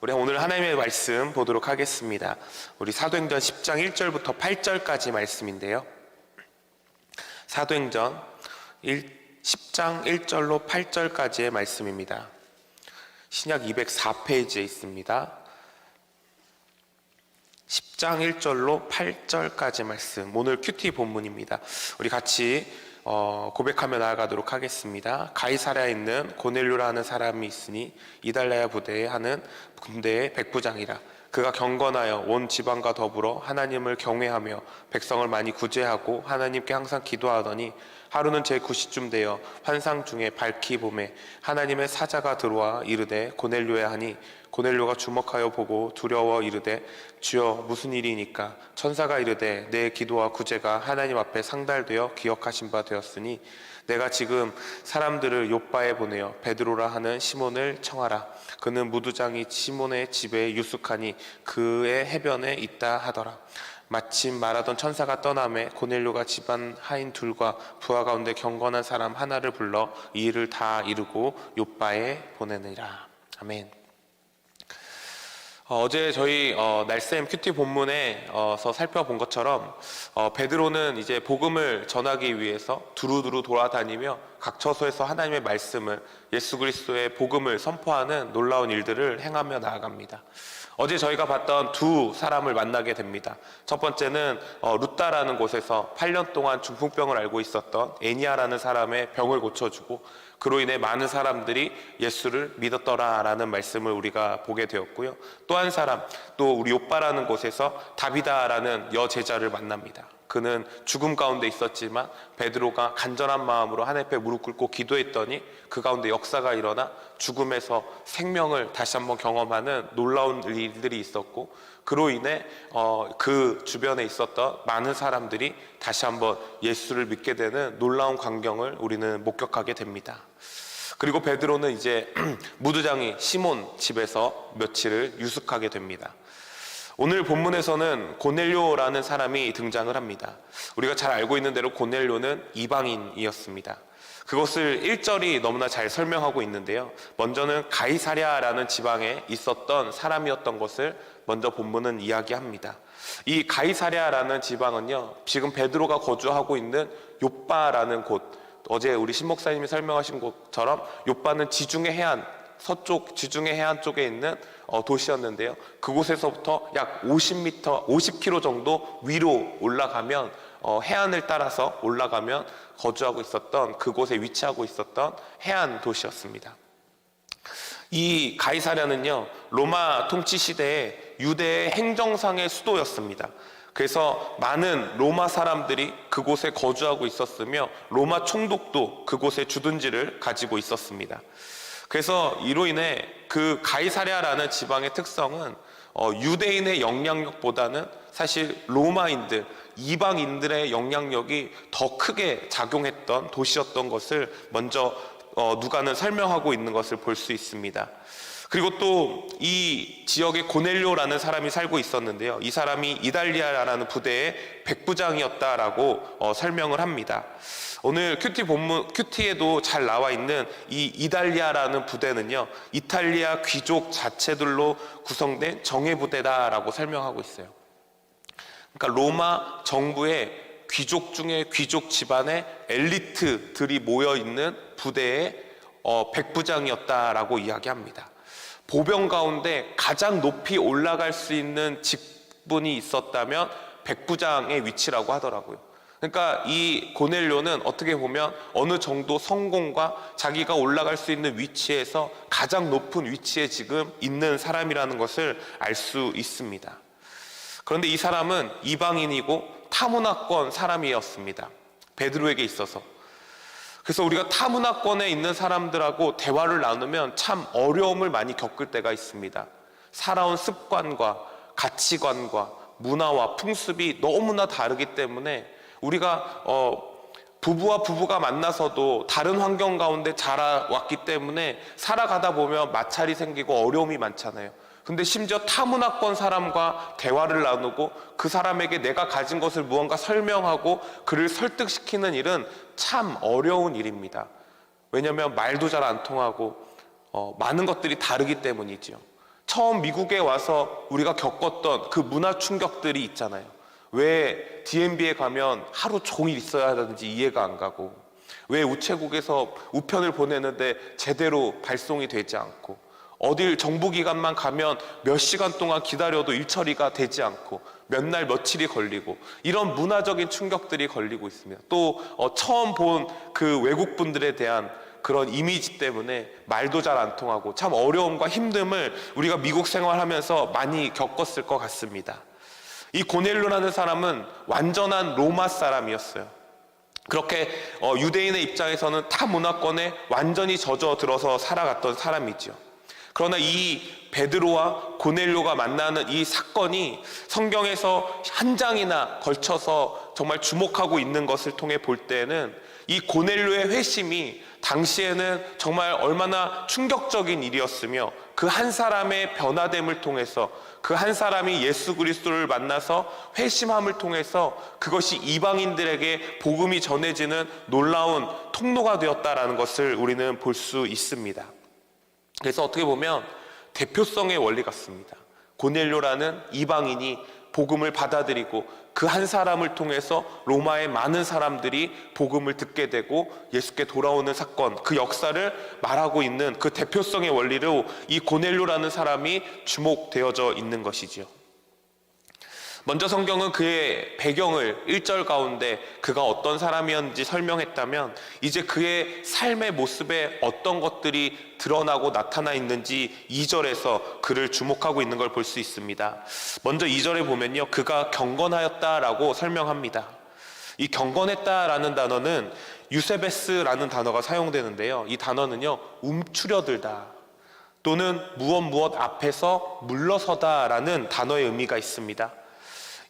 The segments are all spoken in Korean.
우리 오늘 하나님의 말씀 보도록 하겠습니다. 우리 사도행전 10장 1절부터 8절까지 말씀인데요. 사도행전 1, 10장 1절로 8절까지의 말씀입니다. 신약 204페이지에 있습니다. 10장 1절로 8절까지 말씀. 오늘 큐티 본문입니다. 우리 같이 어, 고백하며 나아가도록 하겠습니다. 가이사랴에 있는 고넬료라는 사람이 있으니 이달라야 부대에 하는 군대의 백부장이라. 그가 경건하여 온 지방과 더불어 하나님을 경외하며 백성을 많이 구제하고 하나님께 항상 기도하더니 하루는 제 9시쯤 되어 환상 중에 밝히 봄에 하나님의 사자가 들어와 이르되 고넬료야 하니 고넬료가 주목하여 보고 두려워 이르되 주여 무슨 일이니까? 천사가 이르되 내 기도와 구제가 하나님 앞에 상달되어 기억하신 바 되었으니 내가 지금 사람들을 요바에 보내어 베드로라 하는 시몬을 청하라. 그는 무두장이 시몬의 집에 유숙하니 그의 해변에 있다 하더라 마침 말하던 천사가 떠남에 고넬료가 집안 하인 둘과 부하 가운데 경건한 사람 하나를 불러 이 일을 다 이루고 요바에 보내니라 아멘. 어, 제 저희 어, 날쌤 큐티 본문에서 살펴본 것처럼 어, 베드로는 이제 복음을 전하기 위해서 두루두루 돌아다니며 각 처소에서 하나님의 말씀을 예수 그리스도의 복음을 선포하는 놀라운 일들을 행하며 나아갑니다. 어제 저희가 봤던 두 사람을 만나게 됩니다. 첫 번째는 어, 루따라는 곳에서 8년 동안 중풍병을 알고 있었던 애니아라는 사람의 병을 고쳐주고 그로 인해 많은 사람들이 예수를 믿었더라라는 말씀을 우리가 보게 되었고요. 또 한 사람, 또 우리 오빠라는 곳에서 다비다라는 여 제자를 만납니다. 그는 죽음 가운데 있었지만 베드로가 간절한 마음으로 하나님 앞에 무릎 꿇고 기도했더니 그 가운데 역사가 일어나 죽음에서 생명을 다시 한번 경험하는 놀라운 일들이 있었고 그로 인해 어, 그 주변에 있었던 많은 사람들이 다시 한번 예수를 믿게 되는 놀라운 광경을 우리는 목격하게 됩니다. 그리고 베드로는 이제 무두장이 시몬 집에서 며칠을 유숙하게 됩니다. 오늘 본문에서는 고넬료라는 사람이 등장을 합니다. 우리가 잘 알고 있는 대로 고넬료는 이방인이었습니다. 그것을 1절이 너무나 잘 설명하고 있는데요. 먼저는 가이사랴라는 지방에 있었던 사람이었던 것을 먼저 본문은 이야기합니다. 이 가이사랴라는 지방은요. 지금 베드로가 거주하고 있는 요빠라는 곳 어제 우리 신 목사님이 설명하신 것처럼 요빠는 지중해 해안 서쪽 지중해 해안 쪽에 있는 어, 도시였는데요. 그곳에서부터 약 50m, 50km 정도 위로 올라가면 어, 해안을 따라서 올라가면 거주하고 있었던 그곳에 위치하고 있었던 해안 도시였습니다. 이 가이사랴는요 로마 통치 시대에 유대의 행정상의 수도였습니다. 그래서 많은 로마 사람들이 그곳에 거주하고 있었으며 로마 총독도 그곳에 주둔지를 가지고 있었습니다. 그래서 이로 인해 그 가이사랴라는 지방의 특성은 어, 유대인의 영향력보다는 사실 로마인들, 이방인들의 영향력이 더 크게 작용했던 도시였던 것을 먼저 어, 누가는 설명하고 있는 것을 볼 수 있습니다. 그리고 또 이 지역에 고넬료라는 사람이 살고 있었는데요. 이 사람이 이달리아라는 부대의 백부장이었다라고 어, 설명을 합니다. 오늘 큐티 본문 큐티에도 잘 나와 있는 이 이달리아라는 부대는요. 이탈리아 귀족 자체들로 구성된 정예 부대다라고 설명하고 있어요. 그러니까 로마 정부의 귀족 중에 귀족 집안의 엘리트들이 모여 있는 부대의 어, 백부장이었다라고 이야기합니다. 보병 가운데 가장 높이 올라갈 수 있는 직분이 있었다면 백부장의 위치라고 하더라고요. 그러니까 이 고넬료는 어떻게 보면 어느 정도 성공과 자기가 올라갈 수 있는 위치에서 가장 높은 위치에 지금 있는 사람이라는 것을 알 수 있습니다. 그런데 이 사람은 이방인이고 타문화권 사람이었습니다. 베드로에게 있어서. 그래서 우리가 타문화권에 있는 사람들하고 대화를 나누면 참 어려움을 많이 겪을 때가 있습니다. 살아온 습관과 가치관과 문화와 풍습이 너무나 다르기 때문에 우리가 어 부부와 부부가 만나서도 다른 환경 가운데 자라왔기 때문에 살아가다 보면 마찰이 생기고 어려움이 많잖아요. 근데 심지어 타문화권 사람과 대화를 나누고 그 사람에게 내가 가진 것을 무언가 설명하고 그를 설득시키는 일은 참 어려운 일입니다. 왜냐하면 말도 잘 안 통하고 어, 많은 것들이 다르기 때문이지요. 처음 미국에 와서 우리가 겪었던 그 문화 충격들이 있잖아요. 왜 DMB에 가면 하루 종일 있어야 하는지 이해가 안 가고, 왜 우체국에서 우편을 보내는데 제대로 발송이 되지 않고, 어딜 정부기관만 가면 몇 시간 동안 기다려도 일처리가 되지 않고, 몇 날 며칠이 걸리고, 이런 문화적인 충격들이 걸리고 있습니다. 또, 어, 처음 본 그 외국분들에 대한 그런 이미지 때문에 말도 잘 안 통하고 참 어려움과 힘듦을 우리가 미국 생활하면서 많이 겪었을 것 같습니다. 이 고넬료라는 사람은 완전한 로마 사람이었어요. 그렇게 어, 유대인의 입장에서는 타 문화권에 완전히 젖어 들어서 살아갔던 사람이죠. 그러나 이 베드로와 고넬료가 만나는 이 사건이 성경에서 한 장이나 걸쳐서 정말 주목하고 있는 것을 통해 볼 때는 이 고넬료의 회심이 당시에는 정말 얼마나 충격적인 일이었으며 그 한 사람의 변화됨을 통해서 그 한 사람이 예수 그리스도를 만나서 회심함을 통해서 그것이 이방인들에게 복음이 전해지는 놀라운 통로가 되었다라는 것을 우리는 볼 수 있습니다. 그래서 어떻게 보면 대표성의 원리 같습니다. 고넬료라는 이방인이 복음을 받아들이고 그 한 사람을 통해서 로마의 많은 사람들이 복음을 듣게 되고 예수께 돌아오는 사건, 그 역사를 말하고 있는 그 대표성의 원리로 이 고넬료라는 사람이 주목되어져 있는 것이지요. 먼저 성경은 그의 배경을 1절 가운데 그가 어떤 사람이었는지 설명했다면 이제 그의 삶의 모습에 어떤 것들이 드러나고 나타나 있는지 2절에서 그를 주목하고 있는 걸 볼 수 있습니다. 먼저 2절에 보면요. 그가 경건하였다라고 설명합니다. 이 경건했다라는 단어는 유세베스라는 단어가 사용되는데요. 이 단어는요. 움츠려들다 또는 무엇 무엇 앞에서 물러서다라는 단어의 의미가 있습니다.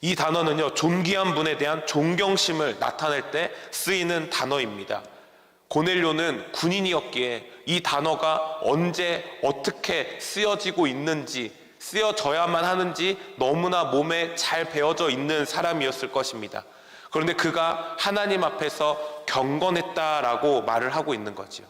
이 단어는요, 존귀한 분에 대한 존경심을 나타낼 때 쓰이는 단어입니다. 고넬료는 군인이었기에 이 단어가 언제 어떻게 쓰여지고 있는지, 쓰여져야만 하는지 너무나 몸에 잘 배어져 있는 사람이었을 것입니다. 그런데 그가 하나님 앞에서 경건했다라고 말을 하고 있는 거지요.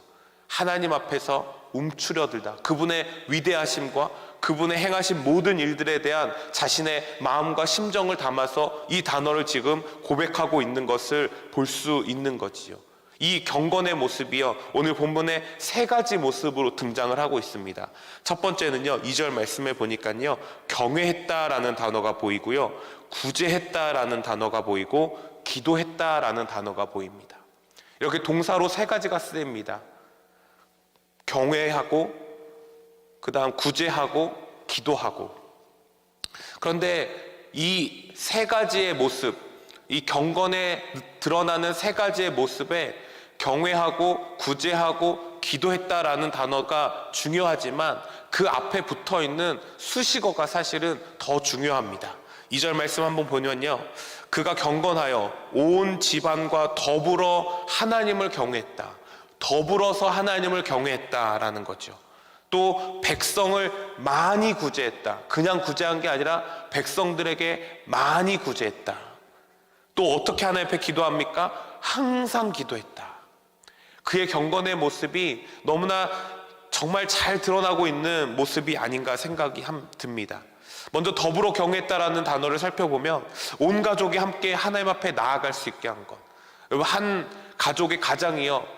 하나님 앞에서 움츠려들다. 그분의 위대하심과 그분의 행하신 모든 일들에 대한 자신의 마음과 심정을 담아서 이 단어를 지금 고백하고 있는 것을 볼 수 있는 거지요. 이 경건의 모습이요. 오늘 본문에 세 가지 모습으로 등장을 하고 있습니다. 첫 번째는요. 2절 말씀에 보니까요. 경외했다라는 단어가 보이고요. 구제했다라는 단어가 보이고 기도했다라는 단어가 보입니다. 이렇게 동사로 세 가지가 쓰입니다. 경외하고 그 다음 구제하고 기도하고 그런데 이 세 가지의 모습 이 경건에 드러나는 세 가지의 모습에 경외하고 구제하고 기도했다라는 단어가 중요하지만 그 앞에 붙어 있는 수식어가 사실은 더 중요합니다. 2절 말씀 한번 보면요. 그가 경건하여 온 집안과 더불어 하나님을 경외했다. 더불어서 하나님을 경외했다라는 거죠. 또 백성을 많이 구제했다. 그냥 구제한 게 아니라 백성들에게 많이 구제했다. 또 어떻게 하나님 앞에 기도합니까? 항상 기도했다. 그의 경건의 모습이 너무나 정말 잘 드러나고 있는 모습이 아닌가 생각이 듭니다. 먼저 더불어 경외했다라는 단어를 살펴보면 온 가족이 함께 하나님 앞에 나아갈 수 있게 한 것. 한 가족의 가장이요.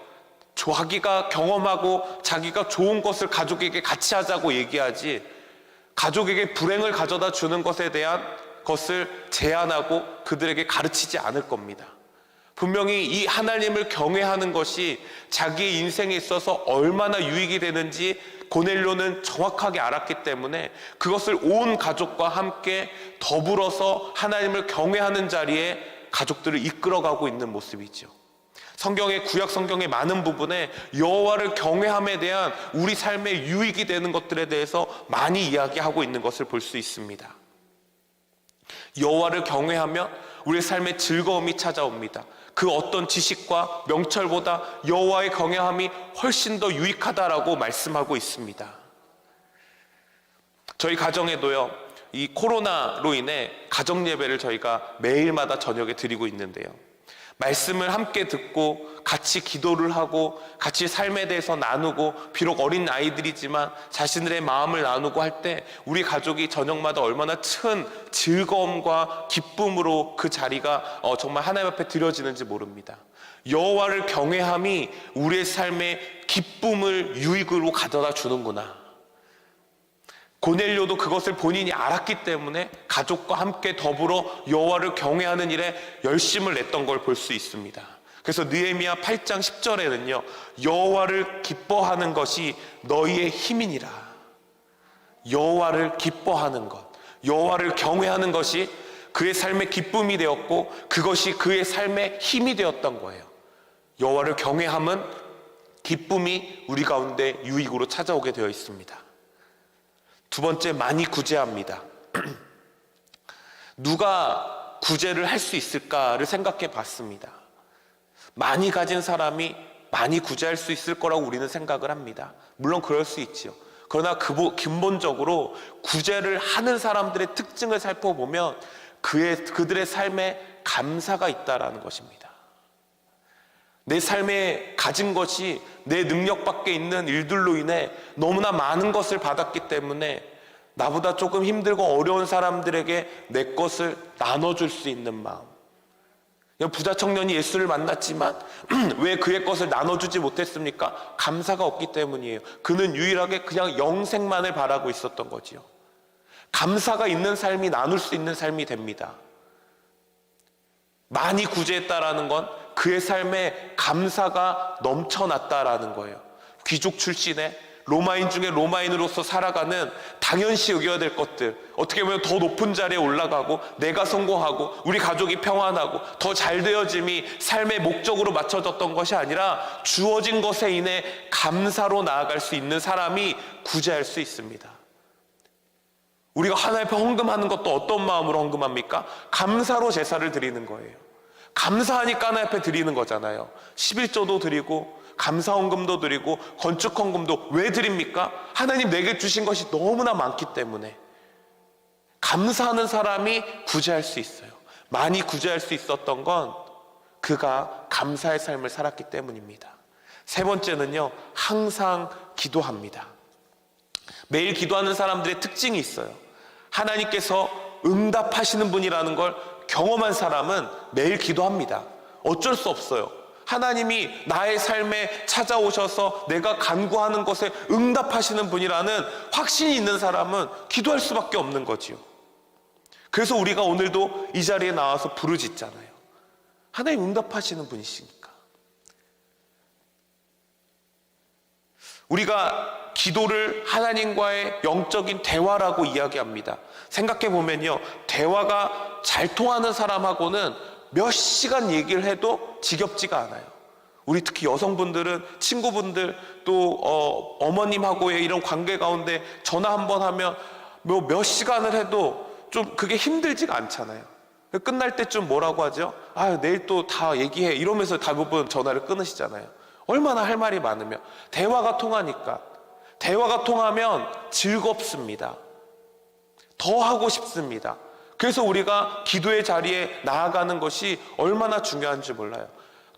자기가 경험하고 자기가 좋은 것을 가족에게 같이 하자고 얘기하지 가족에게 불행을 가져다 주는 것에 대한 것을 제안하고 그들에게 가르치지 않을 겁니다. 분명히 이 하나님을 경외하는 것이 자기의 인생에 있어서 얼마나 유익이 되는지 고넬료는 정확하게 알았기 때문에 그것을 온 가족과 함께 더불어서 하나님을 경외하는 자리에 가족들을 이끌어가고 있는 모습이죠. 성경의 구약 성경의 많은 부분에 여호와를 경외함에 대한 우리 삶의 유익이 되는 것들에 대해서 많이 이야기하고 있는 것을 볼 수 있습니다. 여호와를 경외하면 우리 삶의 즐거움이 찾아옵니다. 그 어떤 지식과 명철보다 여호와의 경외함이 훨씬 더 유익하다라고 말씀하고 있습니다. 저희 가정에도요. 이 코로나로 인해 가정 예배를 저희가 매일마다 저녁에 드리고 있는데요. 말씀을 함께 듣고 같이 기도를 하고 같이 삶에 대해서 나누고 비록 어린 아이들이지만 자신들의 마음을 나누고 할 때 우리 가족이 저녁마다 얼마나 큰 즐거움과 기쁨으로 그 자리가 어, 정말 하나님 앞에 드려지는지 모릅니다. 여호와를 경외함이 우리의 삶에 기쁨을 유익으로 가져다 주는구나. 고넬료도 그것을 본인이 알았기 때문에 가족과 함께 더불어 여호와를 경외하는 일에 열심을 냈던 걸 볼 수 있습니다. 그래서 느헤미야 8장 10절에는요. 여호와를 기뻐하는 것이 너희의 힘이니라. 여호와를 기뻐하는 것, 여호와를 경외하는 것이 그의 삶의 기쁨이 되었고 그것이 그의 삶의 힘이 되었던 거예요. 여호와를 경외함은 기쁨이 우리 가운데 유익으로 찾아오게 되어 있습니다. 두 번째 많이 구제합니다. 누가 구제를 할 수 있을까를 생각해 봤습니다. 많이 가진 사람이 많이 구제할 수 있을 거라고 우리는 생각을 합니다. 물론 그럴 수 있지요. 그러나 그 근본적으로 구제를 하는 사람들의 특징을 살펴보면 그의 그들의 삶에 감사가 있다라는 것입니다. 내 삶에 가진 것이 내 능력 밖에 있는 일들로 인해 너무나 많은 것을 받았기 때문에 나보다 조금 힘들고 어려운 사람들에게 내 것을 나눠줄 수 있는 마음. 부자 청년이 예수를 만났지만 왜 그의 것을 나눠주지 못했습니까? 감사가 없기 때문이에요. 그는 유일하게 그냥 영생만을 바라고 있었던 거지요. 감사가 있는 삶이 나눌 수 있는 삶이 됩니다. 많이 구제했다라는 건 그의 삶에 감사가 넘쳐났다라는 거예요. 귀족 출신의 로마인 중에 로마인으로서 살아가는 당연시 여겨야 될 것들 어떻게 보면 더 높은 자리에 올라가고 내가 성공하고 우리 가족이 평안하고 더 잘 되어짐이 삶의 목적으로 맞춰졌던 것이 아니라 주어진 것에 인해 감사로 나아갈 수 있는 사람이 구제할 수 있습니다. 우리가 하나님 앞에 헌금하는 것도 어떤 마음으로 헌금합니까? 감사로 제사를 드리는 거예요. 감사하니까 하나님 앞에 드리는 거잖아요. 11조도 드리고 감사 헌금도 드리고 건축 헌금도 왜 드립니까? 하나님 내게 주신 것이 너무나 많기 때문에 감사하는 사람이 구제할 수 있어요. 많이 구제할 수 있었던 건 그가 감사의 삶을 살았기 때문입니다. 세 번째는요, 항상 기도합니다. 매일 기도하는 사람들의 특징이 있어요. 하나님께서 응답하시는 분이라는 걸 경험한 사람은 매일 기도합니다. 어쩔 수 없어요. 하나님이 나의 삶에 찾아오셔서 내가 간구하는 것에 응답하시는 분이라는 확신이 있는 사람은 기도할 수밖에 없는 거지요. 그래서 우리가 오늘도 이 자리에 나와서 부르짖잖아요. 하나님 응답하시는 분이시니까. 우리가 기도를 하나님과의 영적인 대화라고 이야기합니다. 생각해 보면요. 대화가 잘 통하는 사람하고는 몇 시간 얘기를 해도 지겹지가 않아요. 우리 특히 여성분들은 친구분들 또 어, 어머님하고의 이런 관계 가운데 전화 한 번 하면 뭐 몇 시간을 해도 좀 그게 힘들지가 않잖아요. 끝날 때쯤 뭐라고 하죠? 아, 내일 또 다 얘기해. 이러면서 대부분 전화를 끊으시잖아요. 얼마나 할 말이 많으면. 대화가 통하니까. 대화가 통하면 즐겁습니다. 더 하고 싶습니다. 그래서 우리가 기도의 자리에 나아가는 것이 얼마나 중요한지 몰라요.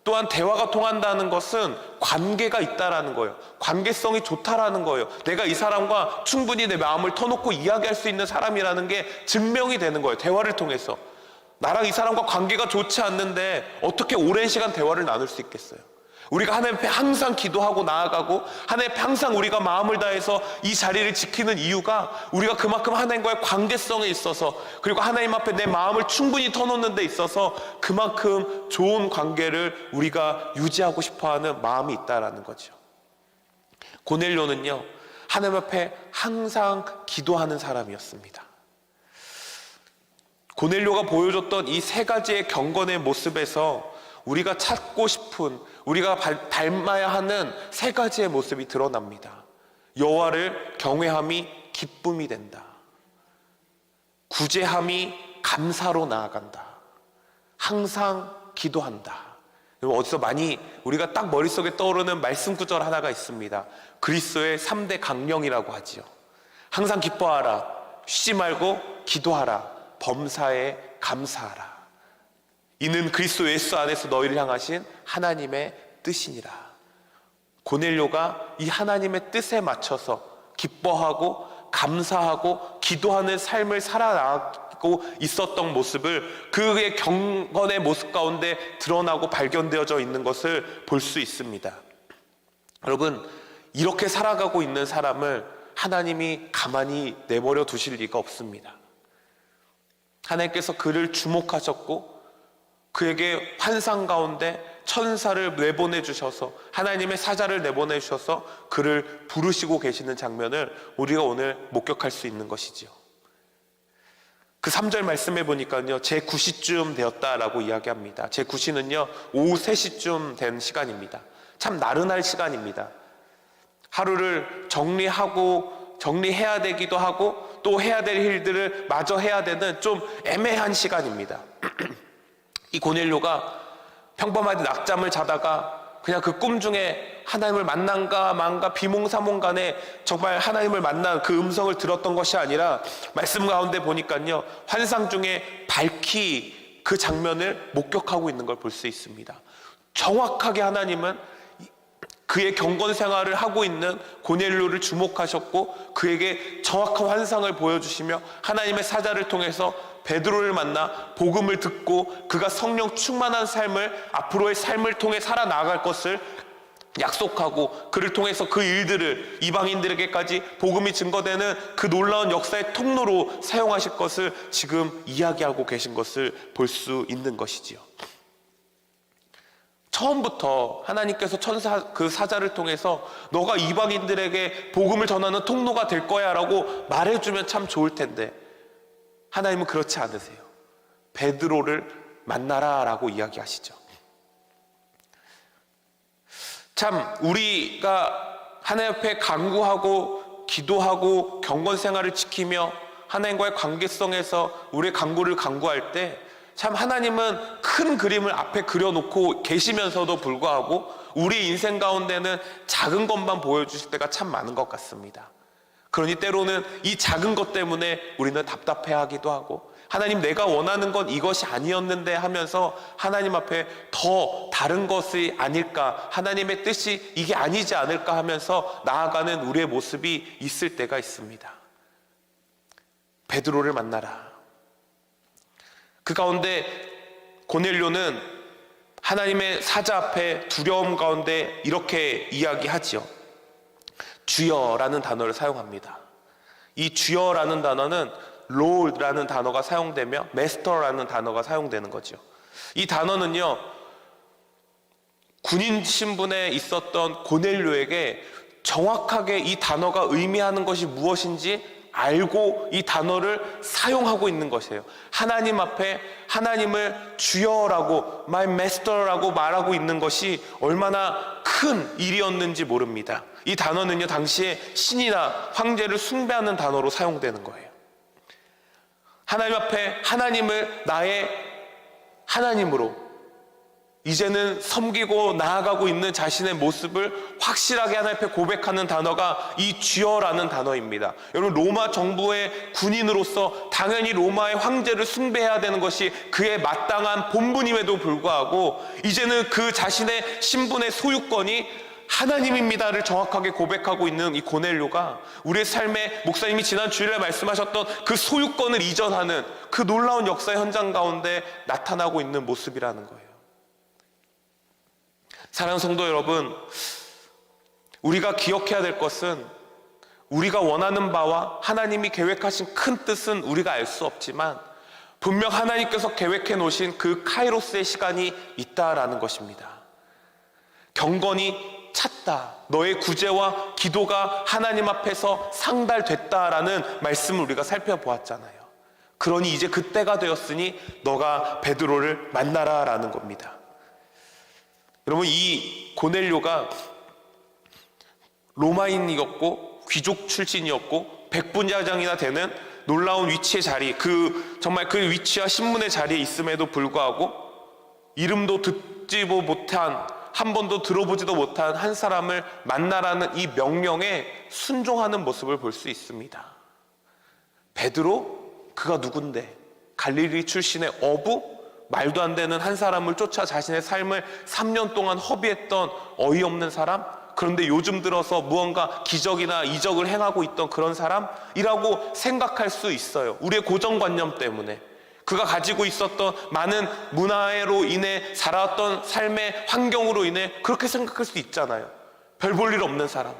또한 대화가 통한다는 것은 관계가 있다라는 거예요. 관계성이 좋다라는 거예요. 내가 이 사람과 충분히 내 마음을 터놓고 이야기할 수 있는 사람이라는 게 증명이 되는 거예요. 대화를 통해서. 나랑 이 사람과 관계가 좋지 않는데 어떻게 오랜 시간 대화를 나눌 수 있겠어요? 우리가 하나님 앞에 항상 기도하고 나아가고 하나님 앞에 항상 우리가 마음을 다해서 이 자리를 지키는 이유가 우리가 그만큼 하나님과의 관계성에 있어서 그리고 하나님 앞에 내 마음을 충분히 터놓는 데 있어서 그만큼 좋은 관계를 우리가 유지하고 싶어하는 마음이 있다라는 거죠. 고넬료는요 하나님 앞에 항상 기도하는 사람이었습니다. 고넬료가 보여줬던 이 세 가지의 경건의 모습에서 우리가 찾고 싶은 우리가 닮아야 하는 세 가지의 모습이 드러납니다. 여호와를 경외함이 기쁨이 된다. 구제함이 감사로 나아간다. 항상 기도한다. 어디서 많이 우리가 딱 머릿속에 떠오르는 말씀 구절 하나가 있습니다. 그리스도의 3대 강령이라고 하지요. 항상 기뻐하라. 쉬지 말고 기도하라. 범사에 감사하라. 이는 그리스도 예수 안에서 너희를 향하신 하나님의 뜻이니라. 고넬료가 이 하나님의 뜻에 맞춰서 기뻐하고 감사하고 기도하는 삶을 살아나가고 있었던 모습을 그의 경건의 모습 가운데 드러나고 발견되어져 있는 것을 볼 수 있습니다. 여러분, 이렇게 살아가고 있는 사람을 하나님이 가만히 내버려 두실 리가 없습니다. 하나님께서 그를 주목하셨고 그에게 환상 가운데 천사를 내보내 주셔서 하나님의 사자를 내보내 주셔서 그를 부르시고 계시는 장면을 우리가 오늘 목격할 수 있는 것이지요. 그 3절 말씀해 보니까요. 제 9시쯤 되었다라고 이야기합니다. 제 9시는요. 오후 3시쯤 된 시간입니다. 참 나른할 시간입니다. 하루를 정리하고 정리해야 되기도 하고 또 해야 될 일들을 마저 해야 되는 좀 애매한 시간입니다. 이 고넬료가 평범하게 낮잠을 자다가 그냥 그 꿈 중에 하나님을 만난가 만가 비몽사몽 간에 정말 하나님을 만난 그 음성을 들었던 것이 아니라 말씀 가운데 보니까요 환상 중에 밝히 그 장면을 목격하고 있는 걸 볼 수 있습니다. 정확하게 하나님은 그의 경건 생활을 하고 있는 고넬료를 주목하셨고 그에게 정확한 환상을 보여주시며 하나님의 사자를 통해서 베드로를 만나 복음을 듣고 그가 성령 충만한 삶을 앞으로의 삶을 통해 살아나갈 것을 약속하고 그를 통해서 그 일들을 이방인들에게까지 복음이 증거되는 그 놀라운 역사의 통로로 사용하실 것을 지금 이야기하고 계신 것을 볼 수 있는 것이지요. 처음부터 하나님께서 천사 그 사자를 통해서 너가 이방인들에게 복음을 전하는 통로가 될 거야라고 말해주면 참 좋을 텐데 하나님은 그렇지 않으세요. 베드로를 만나라라고 이야기하시죠. 참 우리가 하나님 앞에 간구하고 기도하고 경건 생활을 지키며 하나님과의 관계성에서 우리의 간구를 간구할 때 참 하나님은 큰 그림을 앞에 그려놓고 계시면서도 불구하고 우리 인생 가운데는 작은 것만 보여주실 때가 참 많은 것 같습니다. 그러니 때로는 이 작은 것 때문에 우리는 답답해 하기도 하고 하나님 내가 원하는 건 이것이 아니었는데 하면서 하나님 앞에 더 다른 것이 아닐까 하나님의 뜻이 이게 아니지 않을까 하면서 나아가는 우리의 모습이 있을 때가 있습니다. 베드로를 만나라. 그 가운데 고넬료는 하나님의 사자 앞에 두려움 가운데 이렇게 이야기하지요. 주여라는 단어를 사용합니다. 이 주여라는 단어는 롤라는 단어가 사용되며 메스터라는 단어가 사용되는 거죠. 이 단어는요. 군인 신분에 있었던 고넬료에게 정확하게 이 단어가 의미하는 것이 무엇인지 알고 이 단어를 사용하고 있는 것이에요. 하나님 앞에 하나님을 주여라고 my master라고 말하고 있는 것이 얼마나 큰 일이었는지 모릅니다. 이 단어는요 당시에 신이나 황제를 숭배하는 단어로 사용되는 거예요. 하나님 앞에 하나님을 나의 하나님으로 이제는 섬기고 나아가고 있는 자신의 모습을 확실하게 하나님 앞에 고백하는 단어가 이 주여라는 단어입니다. 여러분 로마 정부의 군인으로서 당연히 로마의 황제를 숭배해야 되는 것이 그의 마땅한 본분임에도 불구하고 이제는 그 자신의 신분의 소유권이 하나님입니다를 정확하게 고백하고 있는 이 고넬료가 우리의 삶에 목사님이 지난 주일에 말씀하셨던 그 소유권을 이전하는 그 놀라운 역사 현장 가운데 나타나고 있는 모습이라는 거예요. 사랑 성도 여러분, 우리가 기억해야 될 것은 우리가 원하는 바와 하나님이 계획하신 큰 뜻은 우리가 알 수 없지만 분명 하나님께서 계획해 놓으신 그 카이로스의 시간이 있다라는 것입니다. 경건이 찼다. 너의 구제와 기도가 하나님 앞에서 상달됐다라는 말씀을 우리가 살펴보았잖아요. 그러니 이제 그때가 되었으니 너가 베드로를 만나라라는 겁니다. 여러분 이 고넬료가 로마인이었고 귀족 출신이었고 백분자장이나 되는 놀라운 위치의 자리 그 정말 그 위치와 신분의 자리에 있음에도 불구하고 이름도 듣지 못한 한 번도 들어보지도 못한 한 사람을 만나라는 이 명령에 순종하는 모습을 볼 수 있습니다. 베드로 그가 누군데 갈릴리 출신의 어부 말도 안 되는 한 사람을 쫓아 자신의 삶을 3년 동안 허비했던 어이없는 사람? 그런데 요즘 들어서 무언가 기적이나 이적을 행하고 있던 그런 사람이라고 생각할 수 있어요. 우리의 고정관념 때문에. 그가 가지고 있었던 많은 문화로 인해 살아왔던 삶의 환경으로 인해 그렇게 생각할 수 있잖아요. 별 볼 일 없는 사람.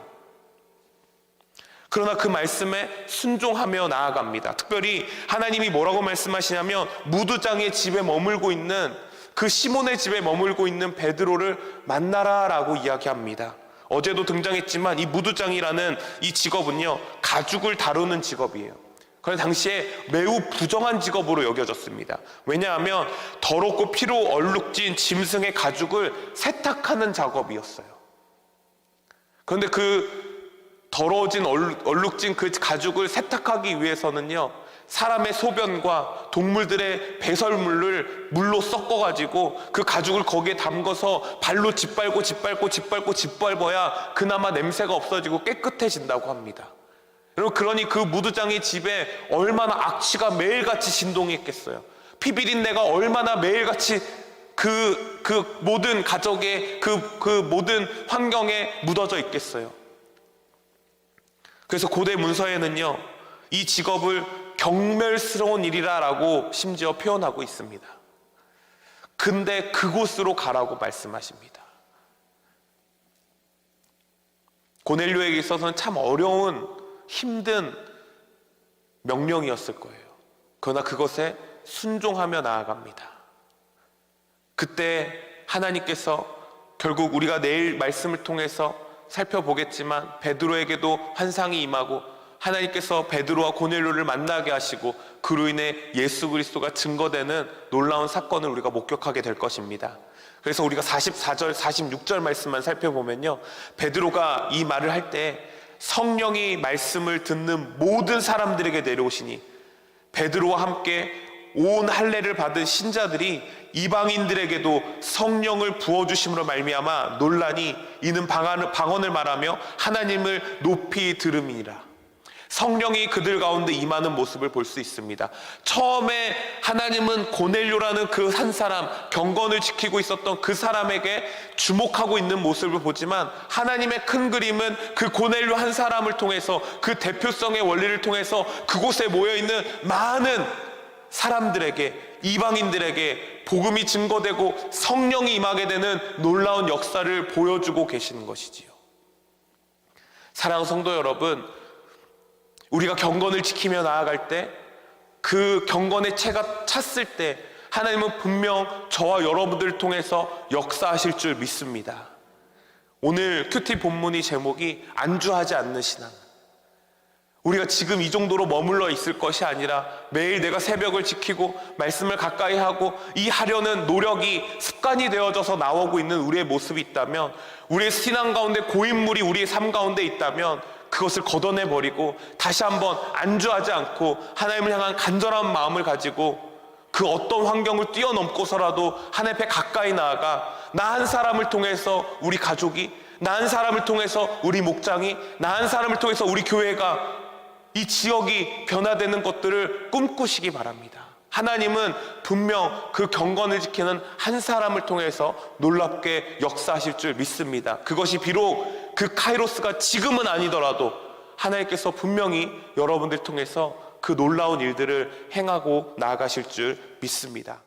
그러나 그 말씀에 순종하며 나아갑니다. 특별히 하나님이 뭐라고 말씀하시냐면 무두장의 집에 머물고 있는 그 시몬의 집에 머물고 있는 베드로를 만나라라고 이야기합니다. 어제도 등장했지만 이 무두장이라는 이 직업은요 가죽을 다루는 직업이에요. 그런 당시에 매우 부정한 직업으로 여겨졌습니다. 왜냐하면 더럽고 피로 얼룩진 짐승의 가죽을 세탁하는 작업이었어요. 그런데 그 더러워진 얼룩- 얼룩진 그 가죽을 세탁하기 위해서는요, 사람의 소변과 동물들의 배설물을 물로 섞어가지고 그 가죽을 거기에 담궈서 발로 짓밟고 짓밟고 짓밟고 짓밟아야 그나마 냄새가 없어지고 깨끗해진다고 합니다. 여러분, 그러니 그 무두장의 집에 얼마나 악취가 매일같이 진동했겠어요. 피비린내가 얼마나 매일같이 그, 그 모든 가족의 그, 그 모든 환경에 묻어져 있겠어요. 그래서 고대 문서에는요, 이 직업을 경멸스러운 일이라라고 심지어 표현하고 있습니다. 근데 그곳으로 가라고 말씀하십니다. 고넬료에게 있어서는 참 어려운 힘든 명령이었을 거예요. 그러나 그것에 순종하며 나아갑니다. 그때 하나님께서 결국 우리가 내일 말씀을 통해서 살펴보겠지만 베드로에게도 환상이 임하고 하나님께서 베드로와 고넬료를 만나게 하시고 그로 인해 예수 그리스도가 증거되는 놀라운 사건을 우리가 목격하게 될 것입니다. 그래서 우리가 44절, 46절 말씀만 살펴보면요. 베드로가 이 말을 할 때 성령이 말씀을 듣는 모든 사람들에게 내려오시니 베드로와 함께 온 할례를 받은 신자들이 이방인들에게도 성령을 부어 주심으로 말미암아 논란이 이는 방언을, 말하며 하나님을 높이 들음이니라. 성령이 그들 가운데 임하는 모습을 볼 수 있습니다. 처음에 하나님은 고넬료라는 그 한 사람, 경건을 지키고 있었던 그 사람에게 주목하고 있는 모습을 보지만 하나님의 큰 그림은 그 고넬료 한 사람을 통해서 그 대표성의 원리를 통해서 그곳에 모여 있는 많은 사람들에게 이방인들에게 복음이 증거되고 성령이 임하게 되는 놀라운 역사를 보여주고 계시는 것이지요. 사랑하는 성도 여러분, 우리가 경건을 지키며 나아갈 때 그 경건의 채가 찼을 때 하나님은 분명 저와 여러분들을 통해서 역사하실 줄 믿습니다. 오늘 큐티 본문이 제목이 안주하지 않는 신앙. 우리가 지금 이 정도로 머물러 있을 것이 아니라 매일 내가 새벽을 지키고 말씀을 가까이 하고 이 하려는 노력이 습관이 되어져서 나오고 있는 우리의 모습이 있다면 우리의 신앙 가운데 고인물이 우리의 삶 가운데 있다면 그것을 걷어내 버리고 다시 한번 안주하지 않고 하나님을 향한 간절한 마음을 가지고 그 어떤 환경을 뛰어넘고서라도 하나님 앞에 가까이 나아가 나 한 사람을 통해서 우리 가족이 나 한 사람을 통해서 우리 목장이 나 한 사람을 통해서 우리 교회가 이 지역이 변화되는 것들을 꿈꾸시기 바랍니다. 하나님은 분명 그 경건을 지키는 한 사람을 통해서 놀랍게 역사하실 줄 믿습니다. 그것이 비록 그 카이로스가 지금은 아니더라도 하나님께서 분명히 여러분들 통해서 그 놀라운 일들을 행하고 나아가실 줄 믿습니다.